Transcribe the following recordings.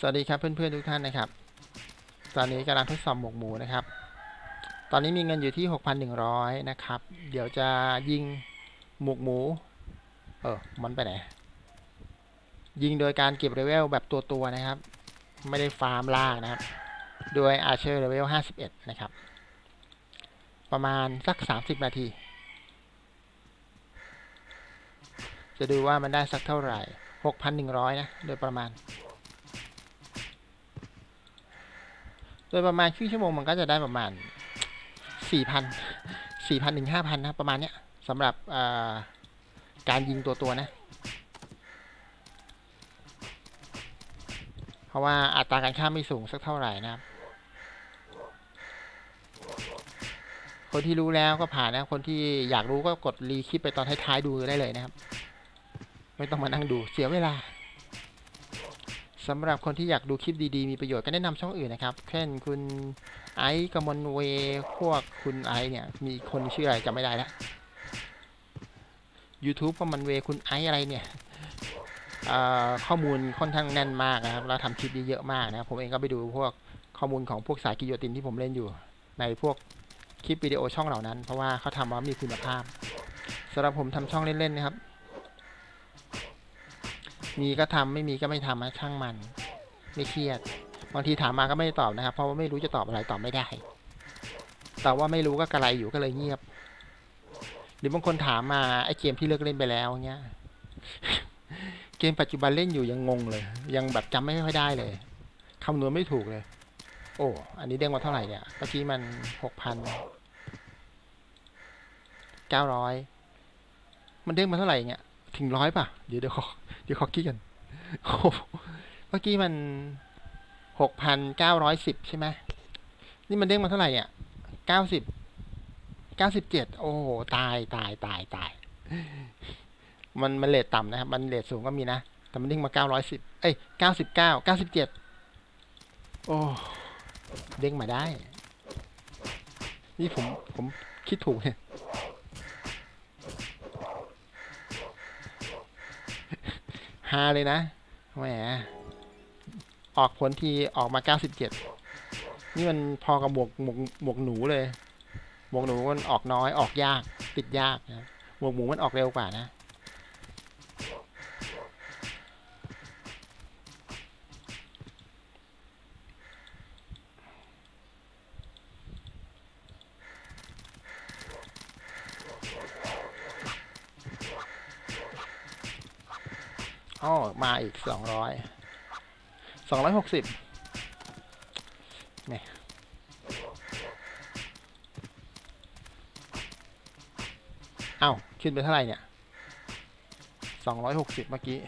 สวัสดีครับเพื่อนๆทุกท่านนะครับ ตอนนี้กำลังทดสอบหมวกหมูนะครับ ตอนนี้มีเงินอยู่ที่ 6,100 นะครับ เดี๋ยวจะยิงหมวกหมู เออมันไปไหน ยิงโดยการเก็บเลเวลแบบตัวตัวๆนะครับ ไม่ได้ฟาร์มล่างนะครับ โดยอาเชอร์เลเวล 51 นะครับ ประมาณสัก 30 นาที จะดูว่ามันได้สักเท่าไหร่ 6,100 นะ โดยประมาณ โดยประมาณครึ่งชั่วโมงมันก็จะได้ประมาณ 4,000 4,000ถึง5,000 นะ ประมาณเนี้ยสำหรับอการยิงตัวตัวนะ เพราะว่าอัตราการฆ่าไม่สูงสักเท่าไหร่นะครับ คนที่รู้แล้วก็ผ่านนะ คนที่อยากรู้ก็กดรีคลิปไปตอนท้ายๆดูได้เลยนะครับ ไม่ต้องมานั่งดูเสียเวลา สำหรับคนที่อยากดูคลิปดีๆ มีประโยชน์ก็แนะนำช่องอื่นนะครับ เช่นคุณไอซ์กมลเวย์พวกคุณไอซ์เนี่ย มีคนชื่ออะไรจำไม่ได้แล้ว YouTube กมลเวย์คุณไอซ์อะไรเนี่ยข้อมูลค่อนข้างแน่นมากนะครับแล้วทำคลิปเยอะมากนะครับ ผมเองก็ไปดูพวกข้อมูลของพวกสายกิโยตินที่ผมเล่นอยู่ ในพวกคลิปวิดีโอช่องเหล่านั้น เพราะว่าเขาทำมามีคุณภาพสำหรับผมทำช่องเล่นๆนะครับ มีก็ทำไม่มีก็ไม่ทำนะช่างมัน ไม่เครียด บางทีถามมาก็ไม่ตอบนะครับ เพราะว่าไม่รู้จะตอบอะไรตอบไม่ได้ตอบว่าไม่รู้ก็กระไรอยู่ก็เลยเงียบ หรือบางคนถามมาไอ้เกมที่เลิกเล่นไปแล้วเงี้ย เกมปัจจุบันเล่นอยู่ยังงงเลย ยังแบบจำไม่ค่อยได้เลยคำนวณไม่ถูกเลย โอ้ อันนี้เด้งมาเท่าไหร่เนี่ยเมื่อกี้มันหกพันเก้าร้อย มันเด้งมาเท่าไหร่เนี่ย ถึงร้อยป่ะ เดี๋ยวเดี๋ยวขอเดี๋ยวขอคิดกันโอ้โหเมื่อกี้มันหกพันเก้าร้อยสิบใช่ไหมนี่มันเด้งมาเท่าไหร่เนี่ยเก้าสิบเก้าสิบเจ็ดโอ้ตายตายตายตาย มันมันเลทต่ำนะครับ มันเลทสูงก็มีนะ แต่มันเด้งมาเก้าร้อยสิบเอ้ยเก้าสิบเก้าเก้าสิบเจ็ดโอ้เด้งมาได้ นี่ผมผมคิดถูกเนี่ย ฮาเลยนะแหมออกผลทีออกมาเก้าสิบเจ็ดนี่มันพอกับหมวกหมวกหมวกหนูเลย หมวกหนูมันออกน้อยออกยาก ติดยากนะหมวกหมูมันออกเร็วกว่านะ สองร้อยหกสิบนี่เอ้าขึ้นไปเท่าไหร่เนี่ยสองร้อยหกสิบเมื่อกี้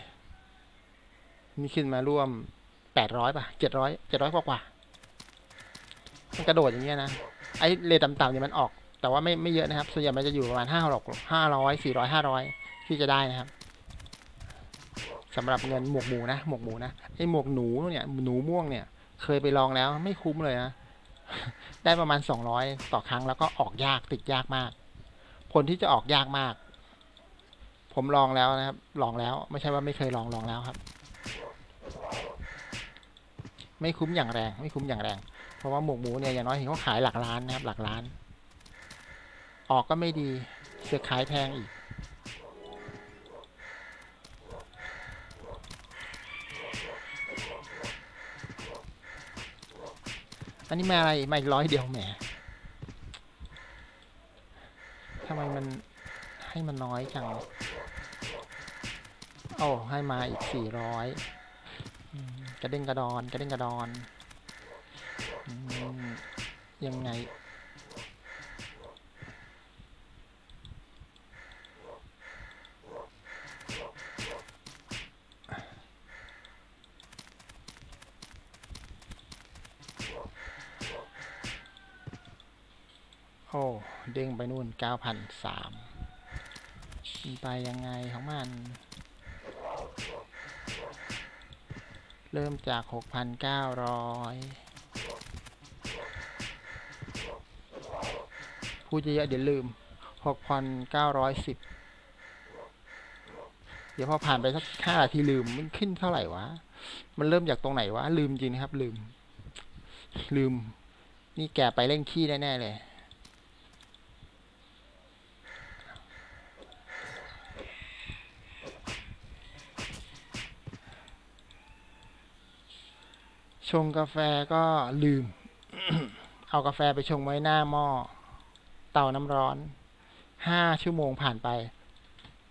นี่ขึ้นมาร่วมแปดร้อยป่ะเจ็ดร้อยเจ็ดร้อยกว่ากว่ามันกระโดดอย่างเงี้ยนะ ไอ้เลทต่ำๆเนี่ยมันออก แต่ว่าไม่ไม่เยอะนะครับ ส่วนใหญ่มันจะอยู่ประมาณห้าหกห้าร้อยสี่ร้อยห้าร้อยที่จะได้นะครับ สำหรับเงินหมวกหมูนะหมวกหมูนะไอหมวกหนูเนี่ยหนูม่วงเนี่ย เคยไปลองแล้วไม่คุ้มเลยนะได้ประมาณสองร้อยต่อครั้งแล้วก็ออกยากติดยากมาก ผลที่จะออกยากมาก ผมลองแล้วนะครับ ลองแล้วไม่ใช่ว่าไม่เคยลองลองแล้วครับ ไม่คุ้มอย่างแรง ไม่คุ้มอย่างแรง เพราะว่าหมวกหมูเนี่ยอย่างน้อยเห็นเขาขายหลักล้านนะครับ หลักล้าน ออกก็ไม่ดีเสือกขายแพงอีก อันนี้มาอะไรมาอีกร้อยเดียวแหมทำไมมันให้มันน้อยจังโอ้ให้มาอีกสี่ร้อยกระเด้งกระดอน กระเด้งกระดอนอยังไง โอ้เด้งไปนู่นเก้าพันสามไปยังไงของมัน เริ่มจากหกพันเก้าร้อยพูดเยอะเดี๋ยวลืมหกพันเก้าร้อยสิบเดี๋ยวพอผ่านไปสักห้านาทีลืมมันขึ้นเท่าไหร่วะ มันเริ่มจากตรงไหนวะ ลืมจริงนะครับ ลืม ลืม นี่แกไปเล่นขี้แน่ๆเลย ชงกาแฟก็ลืม เอากาแฟไปชงไว้หน้าหม้อเตาน้ำร้อนห้าชั่วโมงผ่านไป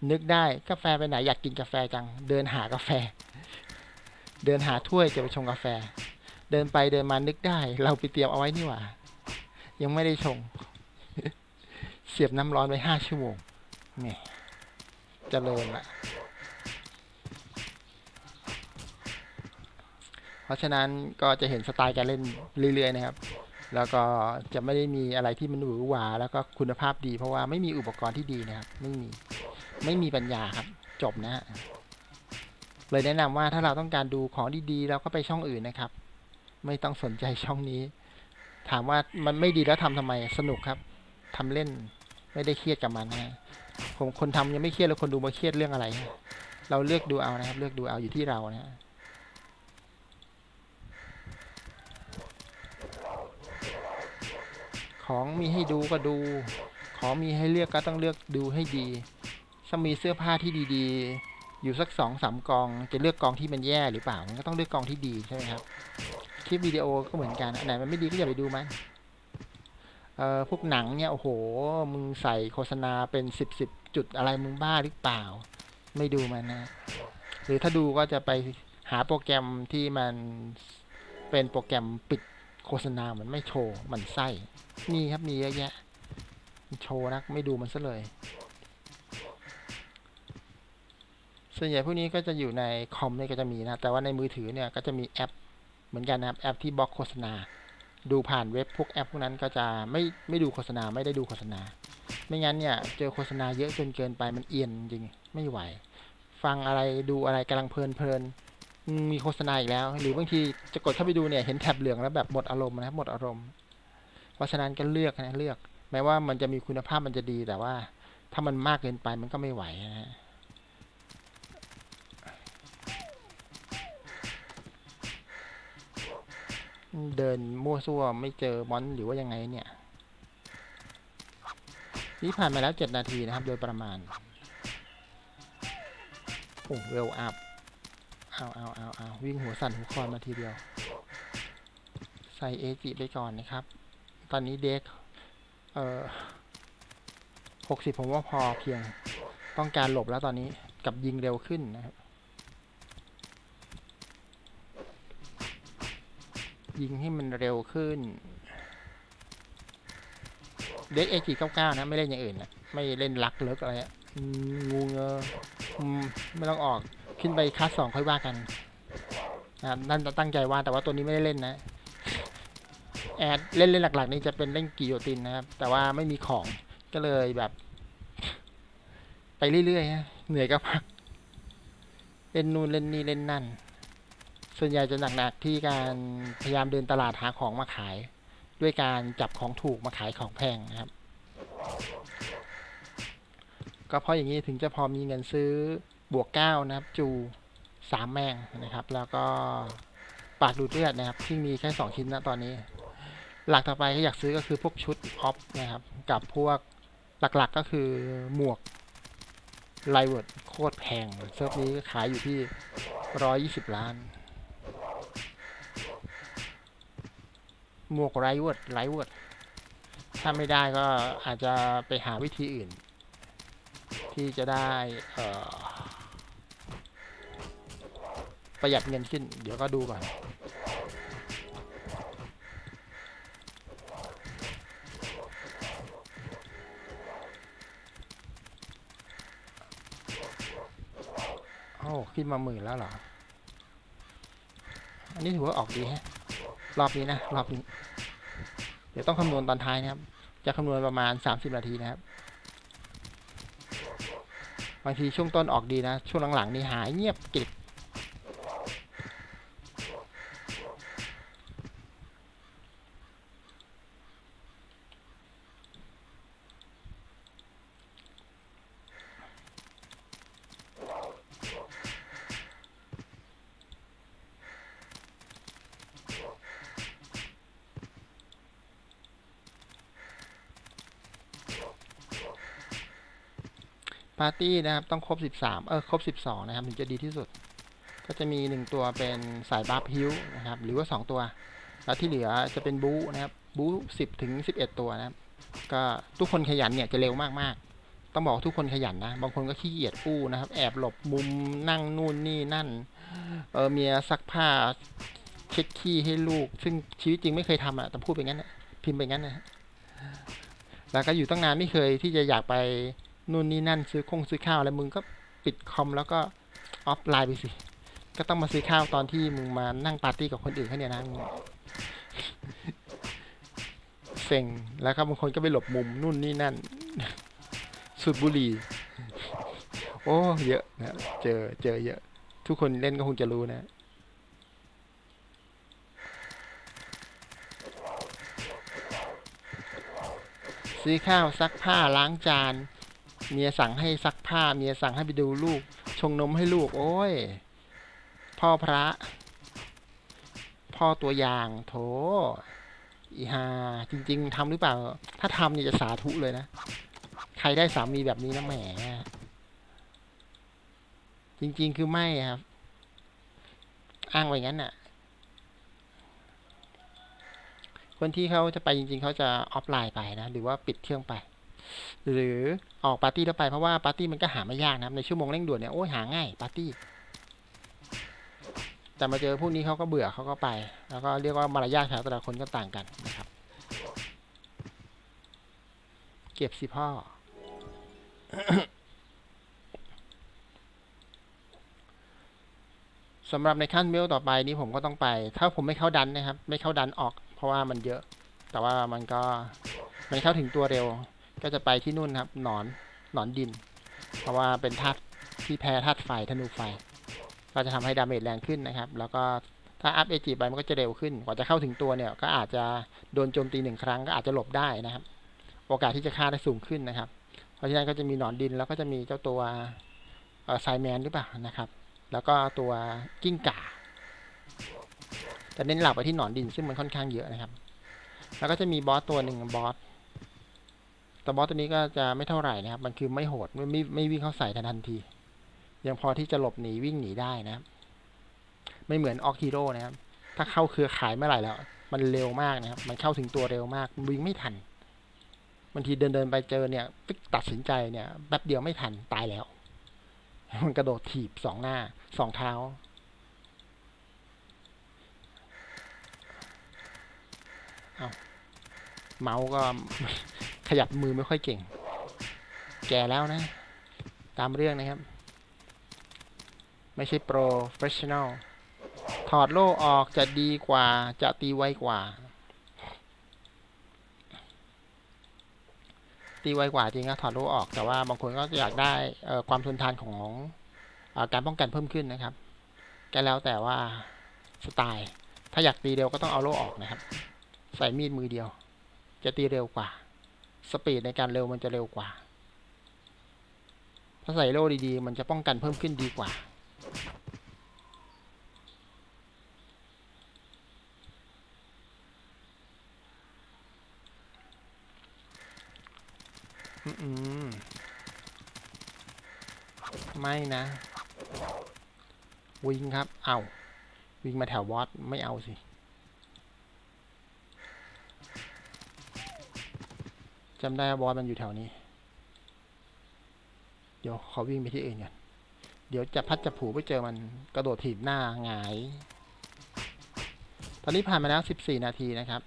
นึกได้กาแฟไปไหนอยากกินกาแฟจัง เดินหากาแฟ เดินหาถ้วยจะไปชงกาแฟ เดินไปเดินมานึกได้ เราไปเตรียมเอาไว้นี่หว่า ยังไม่ได้ชง เสียบน้ำร้อนไว้ห้าชั่วโมงแหม่เจริญละ เพราะฉะนั้นก็จะเห็นสไตล์การเล่นเรื่อยๆนะครับ แล้วก็จะไม่ได้มีอะไรที่มันหวือหวา แล้วก็คุณภาพดี เพราะว่าไม่มีอุปกรณ์ที่ดีนะครับ ไม่มี ไม่มีปัญญาครับ จบนะฮะ เลยแนะนำว่าถ้าเราต้องการดูของดีๆเราก็ไปช่องอื่นนะครับ ไม่ต้องสนใจช่องนี้ ถามว่ามันไม่ดีแล้วทำทำไม สนุกครับทำเล่น ไม่ได้เครียดกับมันนะผมคนทำยังไม่เครียดแล้วคนดูมาเครียดเรื่องอะไร เราเลือกดูเอานะครับ เลือกดูเอาอยู่ที่เรานะฮะ ของมีให้ดูก็ดู ของมีให้เลือกก็ต้องเลือกดูให้ดี ถ้ามีเสื้อผ้าที่ดีๆ อยู่สักสองสามกอง จะเลือกกองที่มันแย่หรือเปล่า มันก็ต้องเลือกกองที่ดีใช่ไหมครับ คลิปวิดีโอก็เหมือนกัน อันไหนมันไม่ดีก็อย่าไปดูมัน เอ่อ พวกหนังเนี่ย โอ้โห มึงใส่โฆษณาเป็นสิบสิบจุดอะไรมึงบ้าหรือเปล่า ไม่ดูมันนะ หรือถ้าดูก็จะไปหาโปรแกรมที่มันเป็นโปรแกรมปิด โฆษณามือนไม่โชว์ มันไส้มีครับมีเยอะแยะ โชว์นะไม่ดูมันซะเลย ส่วนใหญ่พวกนี้ก็จะอยู่ในคอมเนี่ยก็จะมีนะ แต่ว่าในมือถือเนี่ยก็จะมีแอป เหมือนกันนะครับแอปที่บล็อกโฆษณา ดูผ่านเว็บพวกแอปพวกนั้นก็จะไม่ไม่ดูโฆษณาไม่ได้ดูโฆษณา ไม่งั้นเนี่ยเจอโฆษณาเยอะจนเกินไปมันเอียนจริงไม่ไหว ฟังอะไรดูอะไรกำลังเพลินเพลิน มีโฆษณาอีกแล้ว หรือบางทีจะกดเข้าไปดูเนี่ยเห็นแท็บเหลืองแล้วแบบหมดอารมณ์นะครับหมดอารมณ์ เพราะฉะนั้นก็เลือกนะเลือก แม้ว่ามันจะมีคุณภาพมันจะดีแต่ว่า ถ้ามันมากเกินไปมันก็ไม่ไหวนะฮะเดินมั่วซั่วไม่เจอมอนหรือว่ายังไงเนี่ย นี่ผ่านมาแล้วเจ็ดนาทีนะครับ โดยประมาณโอ้เวลอัพ เอาเอาเอาเอาวิ่งหัวสั่นหัวคลอนมาทีเดียว ใส่เอจิไปก่อนนะครับ ตอนนี้เด็ก เอ่อหกสิบผมว่าพอเพียง ต้องการหลบแล้วตอนนี้กับยิงเร็วขึ้นนะครับ ยิงให้มันเร็วขึ้น เด็กเอจีเก้าเก้านะ ไม่เล่นอย่างอื่นนะ ไม่เล่นลักเลิกอะไรอะงูเงอไม่ต้องออก ขึ้นไปคัสสองค่อยว่ากันนะนั่นตั้งใจว่าแต่ว่าตัวนี้ไม่ได้เล่นนะ แอดเล่นเล่นหลักๆ นี่จะเป็นเล่นกิโยตินนะครับ แต่ว่าไม่มีของก็เลยแบบ ไปเรื่อยๆฮะเหนื่อยก็พัก เล่นนู่นเล่นนี่เล่นนั่น ส่วนใหญ่จะหนักๆที่การพยายามเดินตลาดหาของมาขาย ด้วยการจับของถูกมาขายของแพงนะครับ ก็เพราะอย่างนี้ถึงจะพอมีเงินซื้อ บวกเก้านะครับ จูสามแมงนะครับ แล้วก็ปากดูดเลือดนะครับ ที่มีแค่สองชิ้นนะตอนนี้ หลักต่อไปที่อยากซื้อก็คือพวกชุดออฟนะครับ กับพวกหลักๆก็คือหมวกไลเวิร์ดโคตรแพงเซิร์ฟนี้ขายอยู่ที่ร้อยยี่สิบล้าน หมวกไรเวิร์ดไรเวิร์ดถ้าไม่ได้ก็อาจจะไปหาวิธีอื่น ที่จะได้เอ่อ ประหยัดเงินขึ้น เดี๋ยวก็ดูก่อนโอ้ขึ้นมาหมื่นแล้วเหรอ อันนี้ถือว่าออกดีฮะ รอบนี้นะ รอบนี้ เดี๋ยวต้องคำนวณตอนท้ายนะครับ จะคำนวณประมาณ 30 นาทีนะครับ บางทีช่วงต้นออกดีนะ ช่วงหลังๆนี่หายเงียบกริบ ปาร์ตี้นะครับต้องครบ 13 เออครบ 12 นะครับ ถึงจะดีที่สุด ก็จะมี 1 ตัวเป็นสายบัฟฮิวนะครับ หรือว่า 2 ตัว แล้วที่เหลือจะเป็นบูนะครับ บู10 ถึง 11 ตัวนะครับ ก็ทุกคนขยันเนี่ยจะเร็วมาก ๆ ต้องบอกทุกคนขยันนะ บางคนก็ขี้เกียจอู้นะครับ แอบหลบมุมนั่งนู่นนี่นั่น เออเมียซักผ้าเช็ดขี้ให้ลูก ซึ่งชีวิตจริงไม่เคยทำอะแต่พูดไปงั้นนะพิมพ์ไปงั้นนะแล้วก็อยู่ตั้งนานไม่เคยที่จะอยากไป นู่นนี่นั่นซื้อคงซื้อข้าวอะไรมึงก็ปิดคอมแล้วก็ออฟไลน์ไปสิ ก็ต้องมาซื้อข้าวตอนที่มึงมานั่งปาร์ตี้กับคนอื่นเขาเนี่ยนะมึงเซ็งแล้วก็บางคนก็ไปหลบมุมนู่นนี่นั่น สุดบุหรี่ โอ้ เยอะนะเจอเจอเยอะ ทุกคนเล่นก็คงจะรู้นะซื้อข้าวซักผ้าล้างจาน เมียสั่งให้ซักผ้า เมียสั่งให้ไปดูลูก ชงนมให้ลูก โอ้ย พ่อพระ พ่อตัวอย่าง โถ อีฮาจริง ๆทำหรือเปล่า ถ้าทำเนี่ยจะสาธุเลยนะ ใครได้สามีแบบนี้นะแหม จริง ๆ คือไม่ครับ อ้างไว้งั้นน่ะ คนที่เขาจะไปจริง ๆ เขาจะออฟไลน์ไปนะ หรือว่าปิดเครื่องไป หรือออกปาร์ตี้แล้วไปเพราะว่าปาร์ตี้มันก็หาไม่ยากนะครับในชั่วโมงเร่งด่วนเนี่ยโอ้ยหาง่ายปาร์ตี้ แต่มาเจอพวกนี้เขาก็เบื่อเขาก็ไป แล้วก็เรียกว่ามารยาทของแต่ละคนก็ต่างกันนะครับ เก็บสิพ่อสำหรับในขั้นเมลต่อไปนี้ผมก็ต้องไป ถ้าผมไม่เข้าดันนะครับ ไม่เข้าดันออก เพราะว่ามันเยอะ แต่ว่ามันก็มันเข้าถึงตัวเร็ว ก็จะไปที่นู่นครับหนอนหนอนดิน เพราะว่าเป็นธาตุที่แพ้ธาตุไฟธนูไฟ ก็จะทำให้ดาเมจแรงขึ้นนะครับ แล้วก็ถ้าอัพเอจีไปมันก็จะเร็วขึ้น กว่าจะเข้าถึงตัวเนี่ย ก็อาจจะโดนโจมตีหนึ่งครั้งก็อาจจะหลบได้นะครับ โอกาสที่จะฆ่าได้สูงขึ้นนะครับ เพราะฉะนั้นก็จะมีหนอนดินแล้วก็จะมีเจ้าตัวไซแมนหรือเปล่านะครับ แล้วก็ตัวกิ้งก่าแต่เน้นหลักไปที่หนอนดินซึ่งมันค่อนข้างเยอะนะครับ แล้วก็จะมีบอสตัวหนึ่งบอส บอสตัวนี้ก็จะไม่เท่าไหร่นะครับ มันคือไม่โหดไม่ไม่ไม่วิ่งเข้าใส่ทันทันที ยังพอที่จะหลบหนีวิ่งหนีได้นะครับ ไม่เหมือนออกฮีโร่นะครับ ถ้าเข้าเครือข่ายเมื่อไหร่แล้ว มันเร็วมากนะครับ มันเข้าถึงตัวเร็วมากมันวิ่งไม่ทันบางทีเดินเดินไปเจอเนี่ยติ๊กตัดสินใจเนี่ยแป๊บเดียวไม่ทันตายแล้ว มันกระโดดถีบสองหน้าสองเท้าเอาเมาส์ก็ ขยับมือไม่ค่อยเก่ง แก่แล้วนะ ตามเรื่องนะครับ ไม่ใช่โปรเฟชชั่นอลถอดโล่ออกจะดีกว่าจะตีไวกว่า ตีไวกว่าจริงก็ถอดโล่ออกแต่ว่าบางคนก็อยากได้เออความทนทานของเออการป้องกันเพิ่มขึ้นนะครับก็แล้วแต่ว่าสไตล์ ถ้าอยากตีเร็วก็ต้องเอาโล่ออกนะครับ ใส่มีดมือเดียว จะตีเร็วกว่า สปีดในการเร็วมันจะเร็วกว่าถ้าใส่โล่ดีๆ มันจะป้องกันเพิ่มขึ้นดีกว่า อืมไม่นะ วิ่งครับ เอา วิ่งมาแถวบอส ไม่เอาสิ จำได้บอสมันอยู่แถวนี้ เดี๋ยวขอวิ่งไปที่อื่นก่อนเดี๋ยวจะพัดจะผูไปเจอมันกระโดดถีบหน้าหงาย ตอนนี้ผ่านมาแล้ว14นาทีนะครับ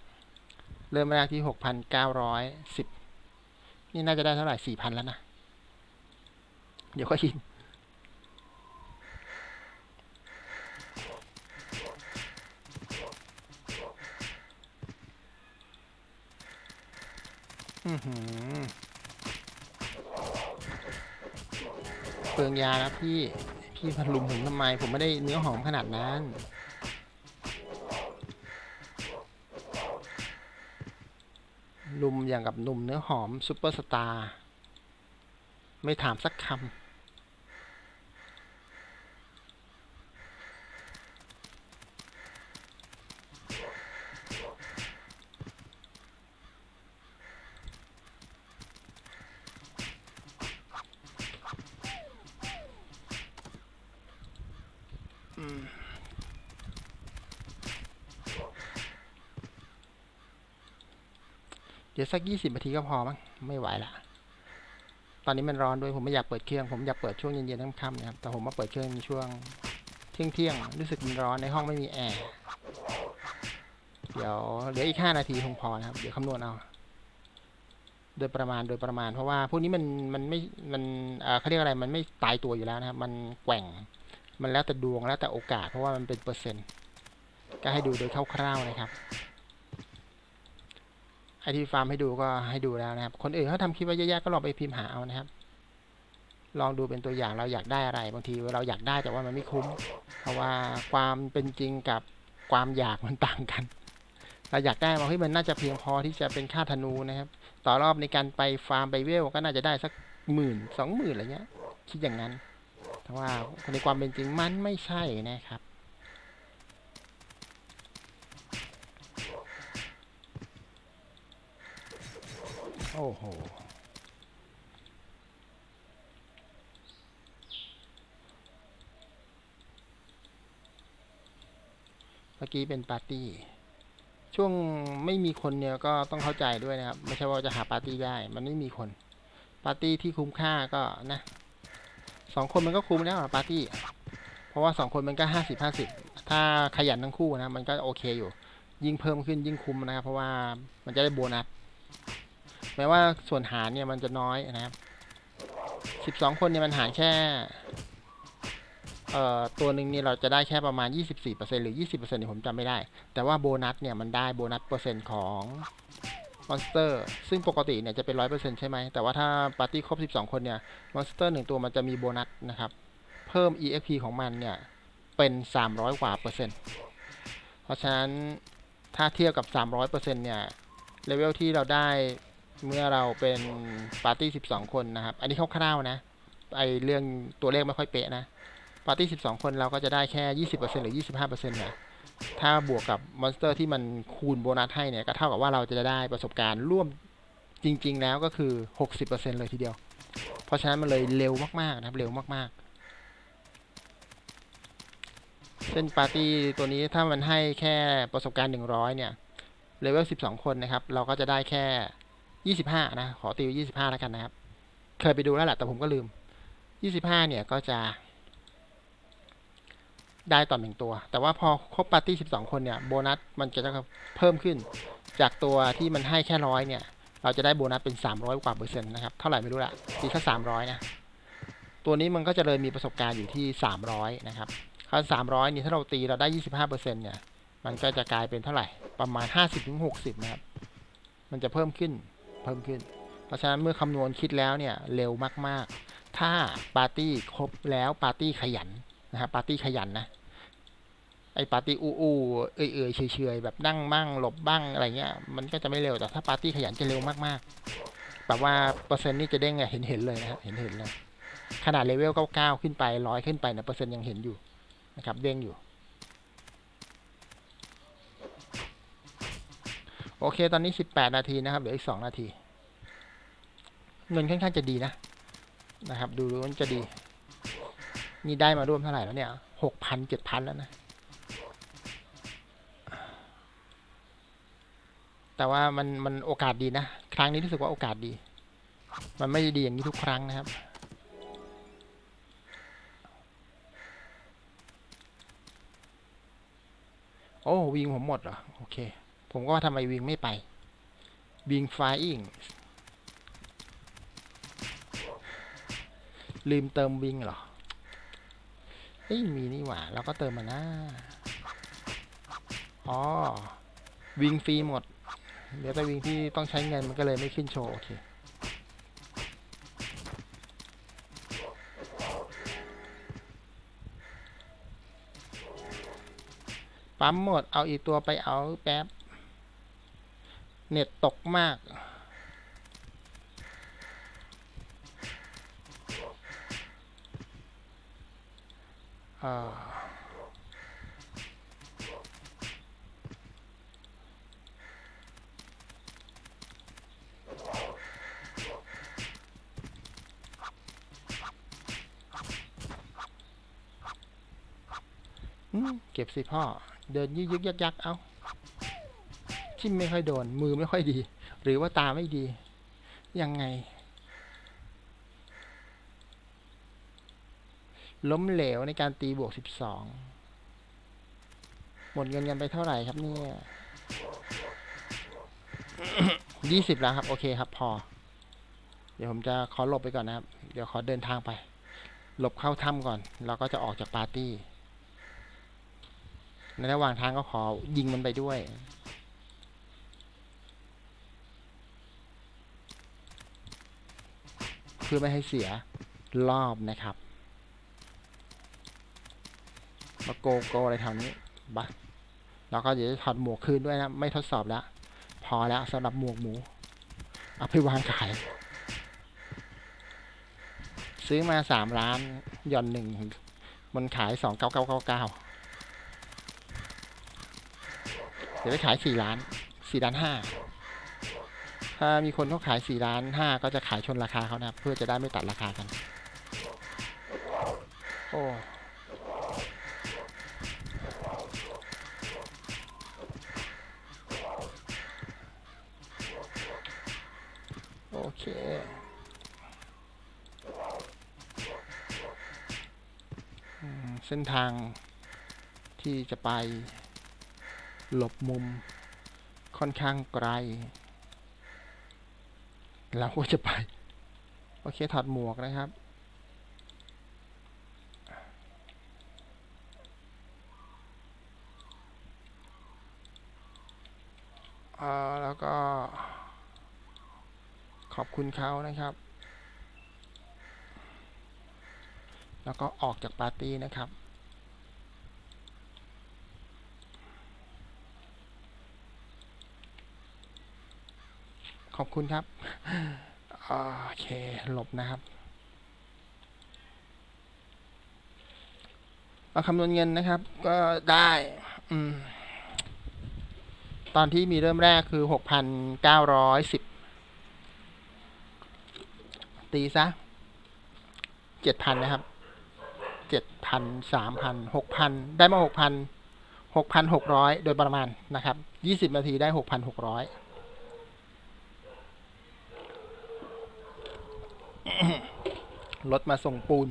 เริ่มแรกที่6,910นี่น่าจะได้เท่าไหร่4,000แล้วนะ เดี๋ยวก็ยิง อือหือ เปลืองยาครับพี่ พี่พันลุมผมทำไม ผมไม่ได้เนื้อหอมขนาดนั้น ลุมอย่างกับหนุ่มเนื้อหอมซุปเปอร์สตาร์ ไม่ถามสักคำ เดี๋ยวสักยี่สิบนาทีก็พอมั้งไม่ไหวละ ตอนนี้มันร้อนด้วยผมไม่อยากเปิดเครื่อง ผมอยากเปิดช่วงเย็นๆค่ำๆนะครับ แต่ผมมาเปิดเครื่องช่วงเที่ยงเที่ยงๆรู้สึกมันร้อนในห้องไม่มีแอร์ เดี๋ยวเหลืออีกห้านาทีคงพอนะครับ เดี๋ยวคำนวณเอา โดยประมาณโดยประมาณ เพราะว่าพวกนี้มันมันไม่ มันเอ่อเขาเรียกอะไร มันไม่ตายตัวอยู่แล้วนะครับ มันแกว่ง มันแล้วแต่ดวงแล้วแต่โอกาส เพราะว่ามันเป็นเปอร์เซ็นต์ ก็ให้ดูโดยคร่าวๆนะครับ ไอที่ฟาร์มให้ดูก็ให้ดูแล้วนะครับ คนอื่นเขาทำคลิปไว้เยอะๆก็ลองไปพิมพ์หาเอานะครับ ลองดูเป็นตัวอย่างเราอยากได้อะไร บางทีเราอยากได้แต่ว่ามันไม่คุ้ม เพราะว่าความเป็นจริงกับความอยากมันต่างกัน เราอยากได้ว่าเฮ้ยมันน่าจะเพียงพอที่จะเป็นค่าธนูนะครับ ต่อรอบในการไปฟาร์มไปเวลก็น่าจะได้สักหมื่นสองหมื่นอะไรเงี้ย คิดอย่างนั้น ว่าในความเป็นจริงมันไม่ใช่นะครับ โอ้โห เมื่อกี้เป็นปาร์ตี้ ช่วงไม่มีคนเนี่ยก็ต้องเข้าใจด้วยนะครับ ไม่ใช่ว่าจะหาปาร์ตี้ได้ มันไม่มีคน ปาร์ตี้ที่คุ้มค่าก็นะ สองคนมันก็คุ้มแล้วปาร์ตี้ เพราะว่าสองคนมันก็ห้าสิบห้าสิบถ้าขยันทั้งคู่นะ มันก็โอเคอยู่ ยิ่งเพิ่มขึ้นยิ่งคุ้มนะครับ เพราะว่ามันจะได้โบนัสแม้ว่าส่วนหารเนี่ยมันจะน้อยนะครับสิบสองคนเนี่ยมันหารแค่เอ่อตัวหนึ่งนี่เราจะได้แค่ประมาณ 24%หรือ 20%เนี่ยผมจำไม่ได้ แต่ว่าโบนัสเนี่ยมันได้โบนัสเปอร์เซ็นต์ของ มอนสเตอร์ซึ่งปกติเนี่ยจะเป็น100%ใช่ไหม แต่ว่าถ้าปาร์ตี้ครบ12คนเนี่ยมอนสเตอร์หนึ่งตัวมันจะมีโบนัสนะครับ เพิ่ม EXP ของมันเนี่ย เป็น300กว่าเปอร์เซ็นต์เพราะฉะนั้นถ้าเทียบกับ300เปอร์เซ็นต์เนี่ยเลเวลที่เราได้เมื่อเราเป็นปาร์ตี้12คนนะครับ อันนี้คร่าวๆนะ ไอเรื่องตัวเลขไม่ค่อยเป๊ะนะ ปาร์ตี้12คนเราก็จะได้แค่20%หรือ25%นะ ถ้าบวกกับมอนสเตอร์ที่มันคูณโบนัสให้เนี่ย ก็เท่ากับว่าเราจะได้ประสบการณ์ร่วมจริง ๆ แล้วก็คือ 60%เลยทีเดียว เพราะฉะนั้นมันเลยเร็วมากๆนะครับ เร็วมากๆ เช่นปาร์ตี้ตัวนี้ถ้ามันให้แค่ประสบการณ์ 100 เนี่ย เลเวล 12 คนนะครับ เราก็จะได้แค่ 25 นะ ขอตีไว้25 แล้วกันนะครับ เคยไปดูแล้วแหละแต่ผมก็ลืม 25 เนี่ยก็จะ ได้ต่อหนึ่งตัว แต่ว่าพอครบปาร์ตี้12 คนเนี่ยโบนัสมันจะเพิ่มขึ้น จากตัวที่มันให้แค่ร้อยเนี่ย เราจะได้โบนัสเป็น 300 กว่าเปอร์เซ็นต์นะครับเท่าไหร่ไม่รู้ละตีแค่300นะตัวนี้มันก็จะเลยมีประสบการณ์อยู่ที่ 300 นะครับถ้า300 นี่ถ้าเราตีเราได้ 25เปอร์เซ็นต์เนี่ย มันก็จะกลายเป็นเท่าไหร่ ประมาณ 50-60 นะครับ มันจะเพิ่มขึ้น เพิ่มขึ้น เพราะฉะนั้นเมื่อคำนวณคิดแล้วเนี่ย เร็วมาก ๆ ถ้าปาร์ตี้ครบแล้วปาร์ตี้ขยัน นะครับปาร์ตี้ขยันนะไอปาร์ตี้อู้อู้เอื่อยเออเฉยเฉยแบบนั่งบ้างหลบบ้างอะไรเงี้ยมันก็จะไม่เร็วแต่ถ้าปาร์ตี้ขยันจะเร็วมากๆแบบว่าเปอร์เซ็นต์นี่จะเด้งเห็นเห็นเลยนะครับเห็นเห็นเลยขนาดเลเวล99ขึ้นไปร้อยขึ้นไปนะเปอร์เซ็นต์ยังเห็นอยู่นะครับ เด้งอยู่ โอเค ตอนนี้18นาทีนะครับเหลืออีก2นาที เงินค่อนข้างจะดีนะนะครับ ดูดูมันจะดี นี่ได้มาร่วมเท่าไหร่แล้วเนี่ยหกพันเจ็ดพันแล้วนะ แต่ว่ามันมันโอกาสดีนะ ครั้งนี้รู้สึกว่าโอกาสดี มันไม่ด้ดีอย่างนี้ทุกครั้งนะครับโอ้วิงผมหมดเหรอ โอเค ผมก็ว่าทำไมวิงไม่ไป วิงไฟอิงลืมเติมวิงเหรอ อ้ยมีนี่หว่าแล้วก็เติมมานะอ๋อวิงฟรีหมด เดี๋ยวแต่วิงที่ต้องใช้เงินมันก็เลยไม่ขึ้นโชว์โอเคปั๊มหมดเอาอีกตัวไปเอาแป๊บ เน็ตตกมาก เก็บสิพ่อ เดินยึกยึกยักยักเอาทิมไม่ค่อยโดน มือไม่ค่อยดี หรือว่าตาไม่ดี ยังไง ล้มเหลวในการตีบวกสิบสองหมดเงินกันไปเท่าไหร่ครับเนี่ยยี่สิบแล้วครับ โอเคครับ พอ เดี๋ยวผมจะขอหลบไปก่อนนะครับ เดี๋ยวขอเดินทางไป หลบเข้าถ้ำก่อน แล้วก็จะออกจากปาร์ตี้ ในระหว่างทางก็ขอยิงมันไปด้วยเพื่อไม่ให้เสียรอบนะครับ มาโกโกอะไรแถวนี้บะแล้วก็เดี๋ยวจะถอดหมวกคืนด้วยนะ ไม่ทดสอบแล้ว พอแล้วสำหรับหมวกหมูเอาไปวางขาย ซื้อมาสามล้านหย่อนหนึ่งมันขายสองเก้าเก้าเก้าเก้าเดี๋ยวไปขายสี่ล้านสี่ล้านห้าถ้ามีคนเขาขายสี่ล้านห้าก็จะขายชนราคาเขานะ เพื่อจะได้ไม่ตัดราคากัน โอ้ ส้นทางที่จะไป หลบมุมค่อนข้างไกล เราก็จะไป โอเคถอดหมวกนะครับเออแล้วก็ ขอบคุณเขานะครับ แล้วก็ออกจากปาร์ตี้นะครับ อบคุณครับ โอเค หลบนะครับเอาคำนวณเงินนะครับ ก็ได้อืมตอนที่มีเริ่มแรกคือหกพันเก้าร้อยสิบตีซะเจ็ดพันนะครับเจ็ดพันสามพันหกพันได้มาหกพันหกพันหกร้อยโดยประมาณนะครับยี่สิบนาทีได้หกพันหกร้อย รถมาส่งปูน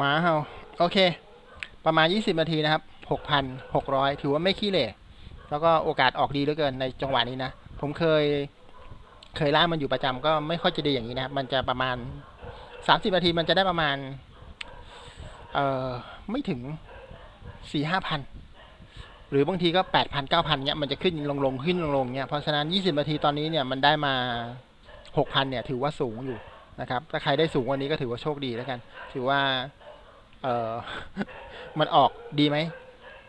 มาเฮาโอเค ประมาณยี่สิบนาทีนะครับหกพันหกร้อยถือว่าไม่ขี้เหร่แล้วก็โอกาสออกดีเหลือเกินในจังหวะนี้นะ ผมเคย เคยล่ามันอยู่ประจำก็ไม่ค่อยจะดีอย่างนี้นะครับ มันจะประมาณสามสิบนาทีมันจะได้ประมาณ เอ่อ ไม่ถึงสี่ห้าพัน หรือบางทีก็แปดพันเก้าพันเนี้ยมันจะขึ้นลงลงขึ้นลงลงเนี้ยเพราะฉะนั้นยี่สิบนาทีตอนนี้เนี่ยมันได้มาหกพันเนี่ย ถือว่าสูงอยู่ นะครับ ถ้าใครได้สูงกวันนี้ก็ถือว่าโชคดีแล้วกัน ถือว่า เออมันออกดีไหม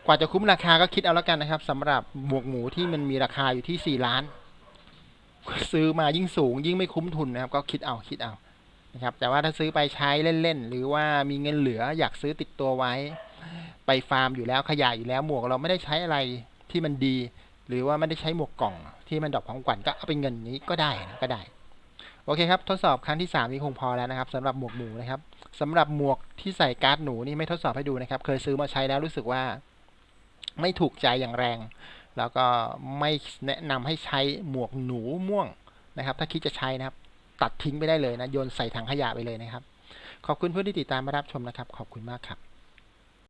กว่าจะคุ้มราคาก็คิดเอาแล้วกันนะครับสำหรับหมวกหมูที่มันมีราคาอยู่ที่สี่ล้าน ซื้อมายิ่งสูง ยิ่งไม่คุ้มทุนนะครับ ก็คิดเอาคิดเอานะครับ แต่ว่าถ้าซื้อไปใช้เล่นๆหรือว่ามีเงินเหลืออยากซื้อติดตัวไว้ ไปฟาร์มอยู่แล้วขยายอยู่แล้วหมวกเราไม่ได้ใช้อะไรที่มันดี หรือว่าไม่ได้ใช้หมวกกล่อง ที่มันดอกของขวัญก็เอาเป็นเงินนี้ก็ได้นะก็ได้ โอเคครับ ทดสอบครั้งที่สามนี้คงพอแล้วนะครับสำหรับหมวกหมูนะครับสำหรับหมวกที่ใส่การ์ดหนูนี่ไม่ทดสอบให้ดูนะครับ เคยซื้อมาใช้แล้วรู้สึกว่าไม่ถูกใจอย่างแรง แล้วก็ไม่แนะนำให้ใช้หมวกหนูม่วงนะครับ ถ้าคิดจะใช้นะครับ ตัดทิ้งไปได้เลยนะโยนใส่ถังขยะไปเลยนะครับ ขอบคุณเพื่อนที่ติดตามมารับชมนะครับ ขอบคุณมากครับ